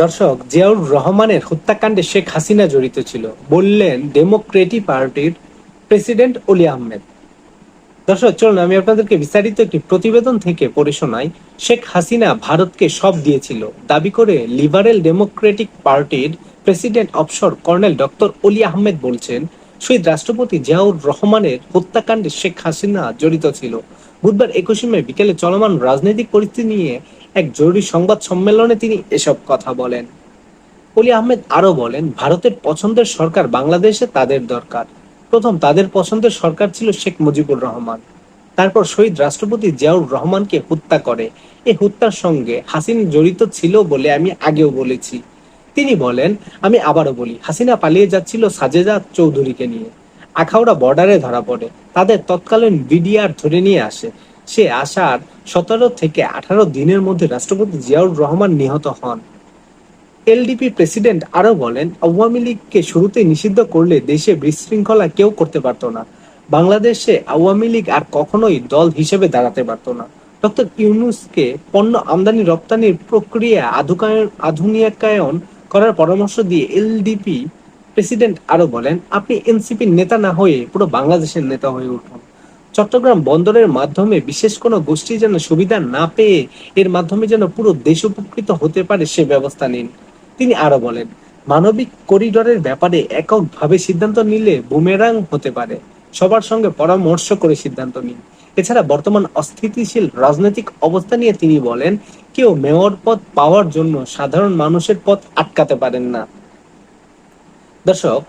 দর্শক, জিয়াউর রহমানের হত্যাকাণ্ডে শেখ হাসিনা জড়িত ছিল, বললেন ডেমোক্রেটিক পার্টির প্রেসিডেন্ট অলি আহমেদ। দর্শক, চলুন, আমি আপনাদেরকে বিস্তারিত একটি প্রতিবেদন থেকে পড়ে শোনাই। শেখ হাসিনা ভারতকে সব দিয়েছিল। দাবি করে লিবারেল ডেমোক্রেটিক পার্টির প্রেসিডেন্ট অফসর কর্নেল ডক্টর অলি আহমেদ বলছেন, শহীদ রাষ্ট্রপতি জিয়াউর রহমানের হত্যাকাণ্ডে শেখ হাসিনা জড়িত ছিল। বুধবার একুশে মে বিকেলে চলমান রাজনৈতিক পরিস্থিতি নিয়ে এক জরুরি সংবাদ সম্মেলনে তিনি এসব কথা বলেন। অলি আহমেদ আরও বলেন, ভারতের পছন্দের সরকার বাংলাদেশে তাদের দরকার। প্রথম, তাদের পছন্দের সরকার ছিল শেখ মুজিবুর রহমান। তারপর শহীদ রাষ্ট্রপতি জিয়াউর রহমানকে হত্যা করে। এই হত্যার সঙ্গে হাসিনা জড়িত ছিল বলে আমি আগেও বলেছি। তিনি বলেন, আমি আবারও বলি, হাসিনা পালিয়ে যাচ্ছিল সাজেদা চৌধুরীকে নিয়ে। আখাউড়া বর্ডারে ধরা পড়ে। তাদের তৎকালীন বিডিআর ধরে নিয়ে আসে। সে আসার সতেরো থেকে আঠারো দিনের মধ্যে রাষ্ট্রপতি জিয়াউর রহমান নিহত হন। এলডিপি প্রেসিডেন্ট আরও বলেন, আওয়ামী লীগকে শুরুতেই নিষিদ্ধ করলে দেশে বিশৃঙ্খলা কেউ করতে পারতো না। বাংলাদেশে আওয়ামী লীগ আর কখনোই দল হিসেবে দাঁড়াতে পারতো না। ডক্টর ইউনুসকে পণ্য আমদানি রপ্তানির প্রক্রিয়া আধুনিকায়ন করার পরামর্শ দিয়ে এলডিপি প্রেসিডেন্ট আরও বলেন, আপনি এনসিপির নেতা না হয়ে পুরো বাংলাদেশের নেতা হয়ে উঠুন। চট্টগ্রাম বন্দরের মাধ্যমে বিশেষ কোনো গোষ্ঠী যেন সুবিধা না পেয়ে এর মাধ্যমে যেন পুরো দেশ উপকৃত হতে পারে সে ব্যবস্থা নিন। তিনি আরও বলেন, মানবিক করিডোরের ব্যাপারে এককভাবে সিদ্ধান্ত নিলে বুমেরাং হতে পারে। সবার সঙ্গে পরামর্শ করে সিদ্ধান্ত নিন। এছাড়া বর্তমান অস্থিতিশীল রাজনৈতিক অবস্থা নিয়ে তিনি বলেন, কেউ মেয়র পদ পাওয়ার জন্য সাধারণ মানুষের পথ আটকাতে পারেন না। দর্শক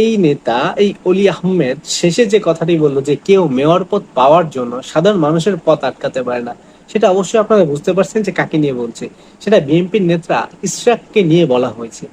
এই নেতা, এই অলি আহমেদ শেষে যে কথাটি বলল যে কেউ মেয়র পদ পাওয়ার জন্য সাধারণ মানুষের পথ আটকাতে পারে না, সেটা অবশ্যই আপনারা বুঝতে পারছেন যে কাকে নিয়ে বলছে। সেটা বিএনপির নেতা ইশরাককে নিয়ে বলা হয়েছে।